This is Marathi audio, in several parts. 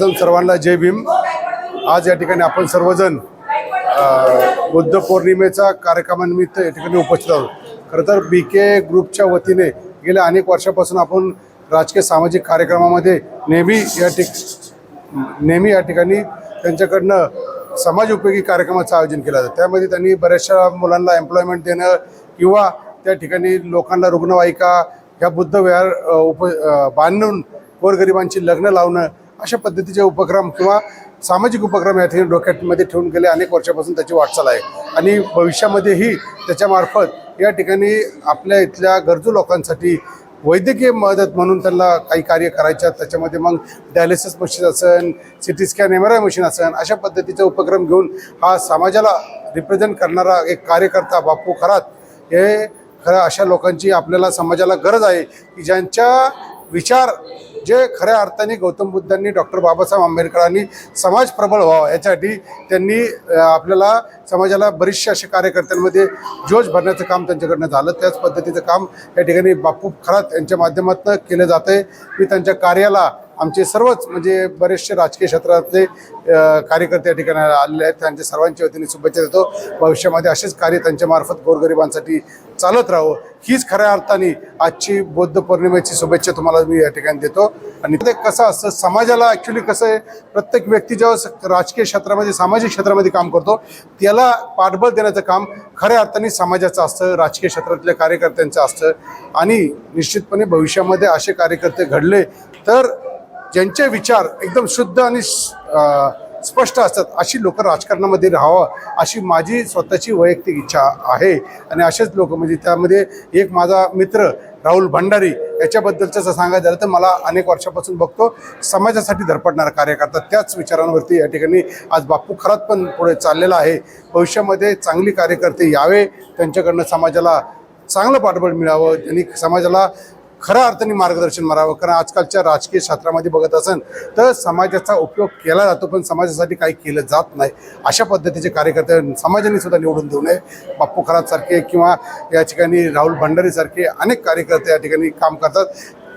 सर्वांना जय भीम. आज या ठिकाणी आपण सर्वजण बुद्ध पौर्णिमेचा कार्यक्रमानिमित्त या ठिकाणी उपस्थित आहोत. खरं तर बी के ग्रुपच्या वतीने गेल्या अनेक वर्षापासून आपण राजकीय सामाजिक कार्यक्रमामध्ये नेहमी या ठिक नेहमी या ठिकाणी त्यांच्याकडनं समाज उपयोगी कार्यक्रमाचं आयोजन केलं जातं. त्यामध्ये त्यांनी बऱ्याचशा मुलांना एम्प्लॉयमेंट देणं किंवा त्या ठिकाणी लोकांना रुग्णवाहिका ह्या बुद्ध विहार उप बांधून गोरगरिबांची लग्न लावणं अशा पद्धतीचे उपक्रम किंवा सामाजिक उपक्रम या ठिकाणी डोक्यामध्ये ठेवून गेले. अनेक वर्षापासून त्याची वाटचाल आहे. आणि भविष्यामध्येही त्याच्यामार्फत या ठिकाणी आपल्या इथल्या गरजू लोकांसाठी वैद्यकीय मदत म्हणून त्यांना काही कार्य करायच्या त्याच्यामध्ये मग डायलिसिस मशीन असेल C T scan M R I machine असेल अशा पद्धतीचा उपक्रम घेऊन हा समाजाला रिप्रेझेंट करणारा एक कार्यकर्ता बापू खरात हे खरं अशा लोकांची आपल्याला समाजाला गरज आहे की ज्यांच्या विचार जे खऱ्या अर्थाने गौतम बुद्धांनी डॉक्टर बाबासाहेब आंबेडकरांनी समाज प्रबळ व्हावा याच्यासाठी त्यांनी आपल्याला समाजाला बरेचसे असे कार्यकर्त्यांमध्ये जोश भरण्याचं काम त्यांच्याकडनं झालं. त्याच पद्धतीचं काम या ठिकाणी बापू खरात यांच्या माध्यमातून केलं जातं आहे मी त्यांच्या कार्याला आमचे सर्वच म्हणजे बरेचसे राजकीय क्षेत्रातले कार्यकर्ते या ठिकाणी आलेले आहेत. त्यांच्या सर्वांच्या वतीने शुभेच्छा देतो. भविष्यामध्ये असेच कार्य त्यांच्यामार्फत गोरगरिबांसाठी चालत राहावं. हीच खऱ्या अर्थाने आजची बौद्ध पौर्णिमेची शुभेच्छा तुम्हाला मी या ठिकाणी देतो. आणि ते कसं असतं समाजाला ॲक्च्युली कसं आहे प्रत्येक व्यक्ती जेव्हा राजकीय क्षेत्रामध्ये सामाजिक क्षेत्रामध्ये काम करतो त्याला पाठबळ देण्याचं काम खऱ्या अर्थाने समाजाचं असतं राजकीय क्षेत्रातल्या कार्यकर्त्यांचं असतं. आणि निश्चितपणे भविष्यामध्ये असे कार्यकर्ते घडले तर ज्यांचे विचार एकदम शुद्ध आणि स्पष्ट असतात अशी लोक राजकारणामध्ये राहावं अशी माझी स्वतःची वैयक्तिक इच्छा आहे. आणि असेच लोक म्हणजे त्यामध्ये एक माझा मित्र राहुल भंडारी याच्याबद्दलचं जर सांगायचं झालं तर मला अनेक वर्षापासून बघतो समाजासाठी धडपडणारा कार्यकर्ता त्याच विचारांवरती या ठिकाणी आज बापू खरात पण पुढे चाललेला आहे. भविष्यामध्ये चांगली कार्यकर्ते यावे त्यांच्याकडनं समाजाला चांगलं पाठबळ मिळावं त्यांनी समाजाला खऱ्या अर्थाने मार्गदर्शन मारावं. कारण आजकालच्या राजकीय क्षेत्रामध्ये बघत असेल तर समाजाचा उपयोग केला जातो पण समाजासाठी काही केलं जात नाही. अशा पद्धतीचे कार्यकर्ते समाजाने सुद्धा निवडून देऊ नये. बाप्पू खरातसारखे किंवा या ठिकाणी राहुल भंडारीसारखे अनेक कार्यकर्ते या ठिकाणी काम करतात.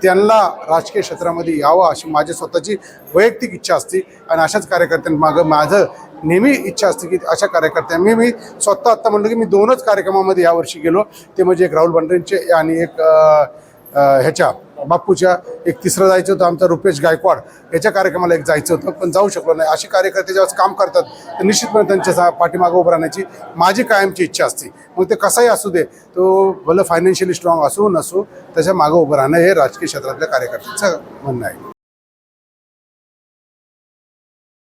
त्यांना राजकीय क्षेत्रामध्ये यावं अशी माझी स्वतःची वैयक्तिक इच्छा असते. आणि अशाच कार्यकर्त्यांमागं माझं नेहमी इच्छा असते की अशा कार्यकर्त्यांनी मी स्वतः आत्ता म्हणलं की मी दोनच कार्यक्रमामध्ये यावर्षी गेलो. ते म्हणजे एक राहुल भंडारींचे आणि एक ह्याच्या बाप्पूच्या एक तिसरं जायचं होतं आमचा रुपेश गायकवाड. याच्या कार्यक्रमाला एक जायचं होतं पण जाऊ शकलो नाही. असे कार्यकर्ते जेव्हा काम करतात तर निश्चितपणे त्यांच्या सा- पाठीमागं उभं राहण्याची माझी कायमची इच्छा असते. मग ते कसाही असू दे तो भलं फायनान्शियली स्ट्रॉंग असो नसो त्याच्या मागं उभं राहणं हे राजकीय क्षेत्रातल्या कार्यकर्त्यांचं म्हणणं आहे.